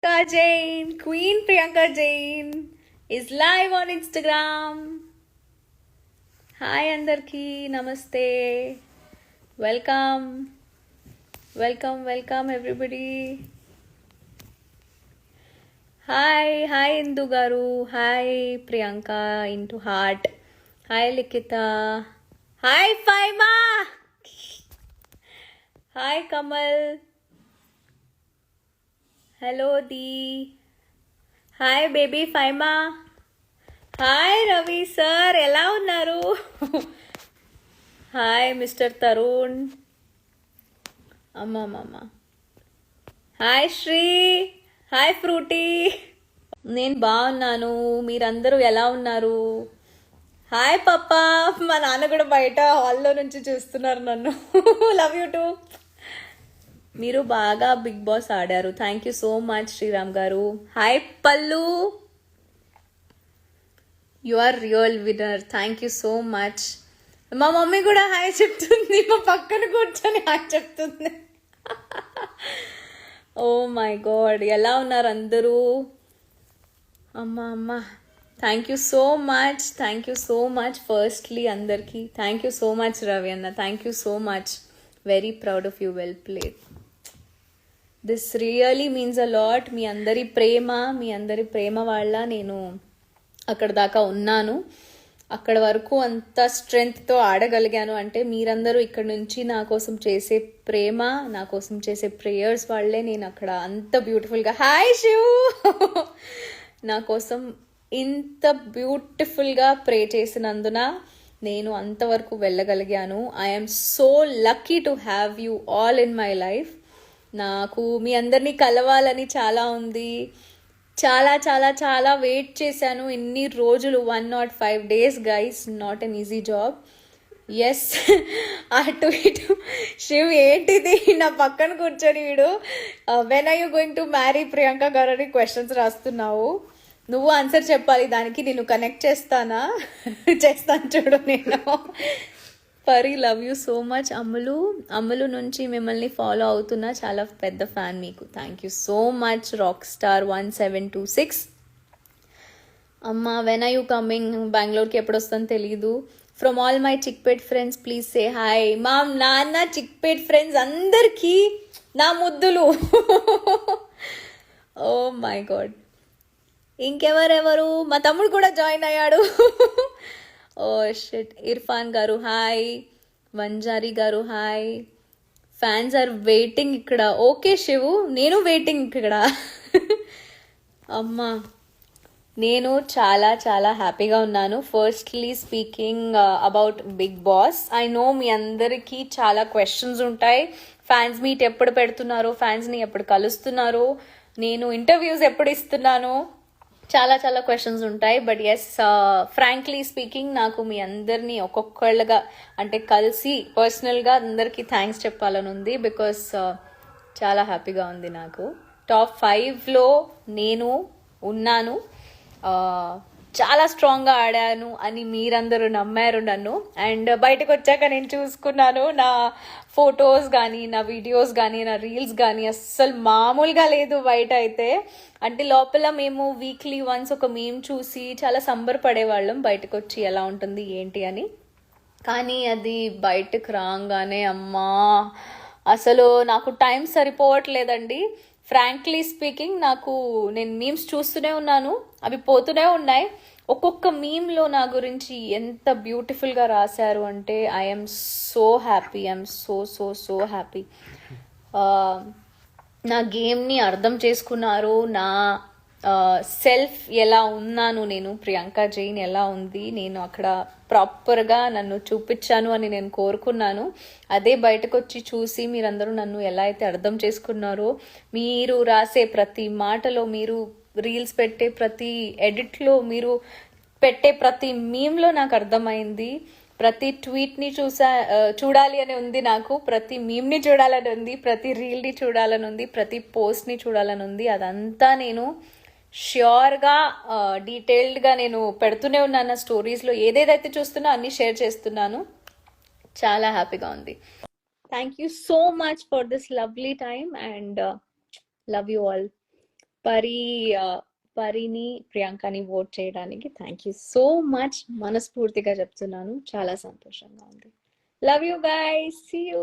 Priyanka Jain, Queen Priyanka Jain is live on Instagram. Hi Andarki, Namaste. Welcome. Welcome, welcome everybody. Hi, hi Indu Garu. Hi Priyanka into heart. Hi Likita. Hi Faima. Hi Kamal. Hello the hi baby Faima hi Ravi sir ఎలా ఉన్నారు? Hi mister Tarun అమ్మమ్మమ్మ hi Sri hi Frooti నేను బాగున్నాను. మీరందరూ ఎలా ఉన్నారు? Hi పప్ప మా నాన్న కూడా బయట హాల్లో నుంచి చూస్తున్నారు నన్ను. లవ్ యూ టూ మీరు బాగా బిగ్ బాస్ ఆడారు. Thank you so much Sriram garu. Hi Pallu. You are real winner thank you so much మా మమ్మీ కూడా హాయ్ చెప్తుంది. మా పక్కన కూర్చొని హాయ్ చెప్తుంది. ఓ మై గాడ్ ఎలా ఉన్నారు అందరూ? అమ్మ అమ్మ. Thank you so much thank you so much firstly అందరికీ thank you so much Ravi అన్న. Thank you so much very proud of you well played this really means a lot మీ అందరి ప్రేమ మీ అందరి ప్రేమ వల్ల నేను అక్కడ దాకా ఉన్నాను. అక్కడ వరకు అంత స్ట్రెంగ్త్తో ఆడగలిగాను. అంటే మీరందరూ ఇక్కడ నుంచి నా కోసం చేసే ప్రేమ నా కోసం చేసే ప్రేయర్స్ వాళ్ళే నేను అక్కడ అంత బ్యూటిఫుల్గా హాయ్ శివ్ నా కోసం ఇంత బ్యూటిఫుల్గా ప్రే చేసినందున నేను అంతవరకు వెళ్ళగలిగాను. I'm so lucky to have you all in my life నాకు మీ అందరినీ కలవాలని చాలా ఉంది. చాలా చాలా చాలా వెయిట్ చేశాను. ఎన్ని రోజులు one not five days guys not an easy job yes అటు ఇటు. శివ్ ఏంటిది? నా పక్కన కూర్చొని వీడు. When I you going to marry Priyanka garu అని క్వశ్చన్స్ రాస్తున్నావు. నువ్వు ఆన్సర్ చెప్పాలి. దానికి నేను కనెక్ట్ చేస్తానా? చేస్తాను చూడు నేను. Pari love you so much. అమ్ములు అమ్ములు నుంచి మిమ్మల్ని ఫాలో అవుతున్నా చాలా పెద్ద ఫ్యాన్ మీకు. Thank you so much rock star one seven two six అమ్మ వెన్ ఐ యూ కమింగ్ బెంగళూరుకి ఎప్పుడు వస్తుందో తెలీదు. From all my Chickpet friends please say hi మా నాన్న చిక్పేట్ ఫ్రెండ్స్ అందరికీ నా ముద్దులు. ఓ మై గాడ్ ఇంకెవరెవరు? మా తమ్ముడు కూడా జాయిన్ అయ్యాడు. Shit Irfan garu hi Vanjari garu hi fans are waiting ఇక్కడ ఓకే శివు నేను వెయిటింగ్ ఇక్కడ అమ్మా నేను చాలా చాలా హ్యాపీగా ఉన్నాను firstly speaking about big boss I know మీ అందరికీ చాలా క్వశ్చన్స్ ఉంటాయి. ఫ్యాన్స్ మీట్ ఎప్పుడు పెడుతున్నారు ఫ్యాన్స్ని ఎప్పుడు కలుస్తున్నారు నేను ఇంటర్వ్యూస్ ఎప్పుడు ఇస్తున్నాను చాలా చాలా క్వశ్చన్స్ ఉంటాయి. బట్ ఎస్ ఫ్రాంక్లీ స్పీకింగ్ నాకు మీ అందరినీ ఒక్కొక్కళ్ళగా అంటే కలిసి పర్సనల్గా అందరికీ థ్యాంక్స్ చెప్పాలని ఉంది. బికాస్ uh, చాలా హ్యాపీగా ఉంది నాకు. టాప్ ఫైవ్లో నేను ఉన్నాను. Uh, చాలా స్ట్రాంగ్గా ఆడాను అని మీరందరూ నమ్మారు నన్ను. అండ్ బయటకు వచ్చాక నేను చూసుకున్నాను నా ఫొటోస్ కానీ నా వీడియోస్ కానీ నా రీల్స్ కానీ అస్సలు మామూలుగా లేదు బయట అయితే. అంటే లోపల మేము వీక్లీ వన్స్ ఒక మేము చూసి చాలా సంబరపడేవాళ్ళం బయటకు వచ్చి ఎలా ఉంటుంది ఏంటి అని. కానీ అది బయటకు రాగానే అమ్మా! అసలు నాకు టైం సరిపోవట్లేదండి. ఫ్రాంక్లీ స్పీకింగ్ నాకు నేను మీమ్స్ చూస్తూనే ఉన్నాను అవి పోతూనే ఉన్నాయి. ఒక్కొక్క మీమ్లో నా గురించి ఎంత బ్యూటిఫుల్గా రాశారు అంటే I'm so happy I'm so so so happy నా గేమ్ని అర్థం చేసుకున్నారు నా సెల్ఫ్ ఎలా ఉన్నాను నేను? ప్రియాంక జైన్ ఎలా ఉంది? నేను అక్కడ ప్రాపర్గా నన్ను చూపించాను అని నేను కోరుకున్నాను. అదే బయటకు వచ్చి చూసి మీరందరూ నన్ను ఎలా అయితే అర్థం చేసుకున్నారో మీరు రాసే ప్రతి మాటలో మీరు రీల్స్ పెట్టే ప్రతి ఎడిట్లో మీరు పెట్టే ప్రతి మీమ్లో నాకు అర్థమైంది. ప్రతి ట్వీట్ని చూసా చూడాలి అని ఉంది నాకు. ప్రతి మీమ్ని చూడాలని ఉంది ప్రతి రీల్ని చూడాలని ఉంది ప్రతి పోస్ట్ని చూడాలని ఉంది. అదంతా నేను ష్యూర్గా డీటెయిల్డ్గా నేను పెడుతూనే ఉన్నాను నా స్టోరీస్లో. ఏదేదైతే చూస్తున్నా అన్నీ షేర్ చేస్తున్నాను. చాలా హ్యాపీగా ఉంది. Thank you so much for this lovely time and love you all Pari పరిని ప్రియాంకని ఓట్ చేయడానికి థ్యాంక్ యూ సో మచ్ మనస్ఫూర్తిగా చెప్తున్నాను. చాలా సంతోషంగా ఉంది. Love you guys see you